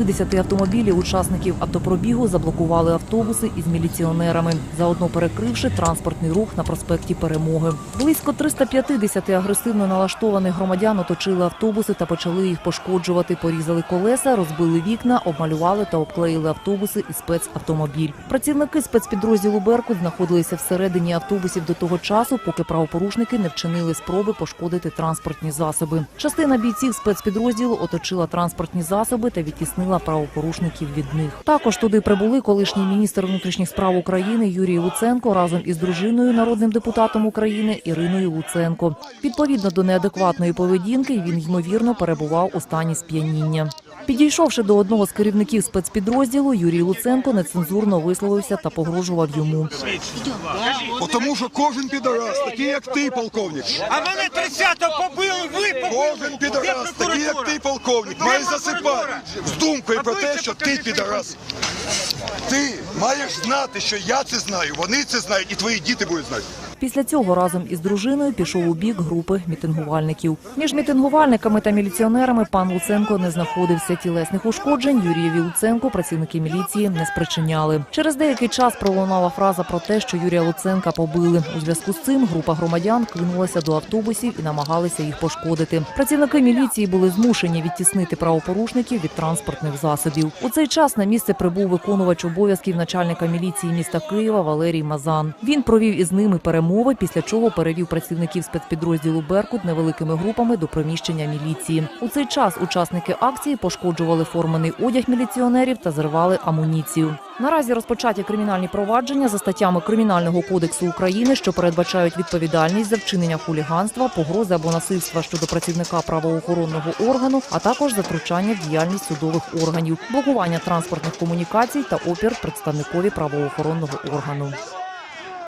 70 автомобілів учасників автопробігу заблокували автобуси із міліціонерами, заодно перекривши транспортний рух на проспекті Перемоги. Близько 350 агресивно налаштованих громадян оточили автобуси та почали їх пошкоджувати. Порізали колеса, розбили вікна, обмалювали та обклеїли автобуси і спецавтомобіль. Працівники спецпідрозділу Беркут знаходилися всередині автобусів до того часу, поки правопорушники не вчинили спроби пошкодити транспортні засоби. Частина бійців спецпідрозділу оточила транспортні засоби та відтіснила правопорушників від них. Також туди прибули колишній міністр внутрішніх справ України Юрій Луценко разом із дружиною народним депутатом України Іриною Луценко. Відповідно до неадекватної поведінки, він ймовірно перебував у стані сп'яніння. Підійшовши до одного з керівників спецпідрозділу, Юрій Луценко нецензурно висловився та погрожував йому. Тому що кожен підарас, такий як ти, полковник. А мене 30-го побили, побили. Підарас, такий як ти, полковник, має засипати з думкою про те, що ти підарас. Ти маєш знати, що я це знаю, вони це знають, і твої діти будуть знати. Після цього разом із дружиною пішов у бік групи мітингувальників. Між мітингувальниками та міліціонерами пан Луценко не знаходився. Тілесних ушкоджень Юрієві Луценко працівники міліції не спричиняли. Через деякий час пролунала фраза про те, що Юрія Луценка побили. У зв'язку з цим група громадян кинулася до автобусів і намагалися їх пошкодити. Працівники міліції були змушені відтіснити правопорушників від транспортних засобів. У цей час на місце прибув виконувач обов'язків начальника міліції міста Києва Валерій Мазан. Він провів із ними перемови, після чого перевів працівників спецпідрозділу Беркут невеликими групами до приміщення міліції. У цей час учасники акції пошкоджували формений одяг міліціонерів та зривали амуніцію. Наразі розпочаті кримінальні провадження за статтями Кримінального кодексу України, що передбачають відповідальність за вчинення хуліганства, погрози або насильства щодо працівника правоохоронного органу, а також за втручання в діяльність судових органів, блокування транспортних комунікацій та опір представникові правоохоронного органу.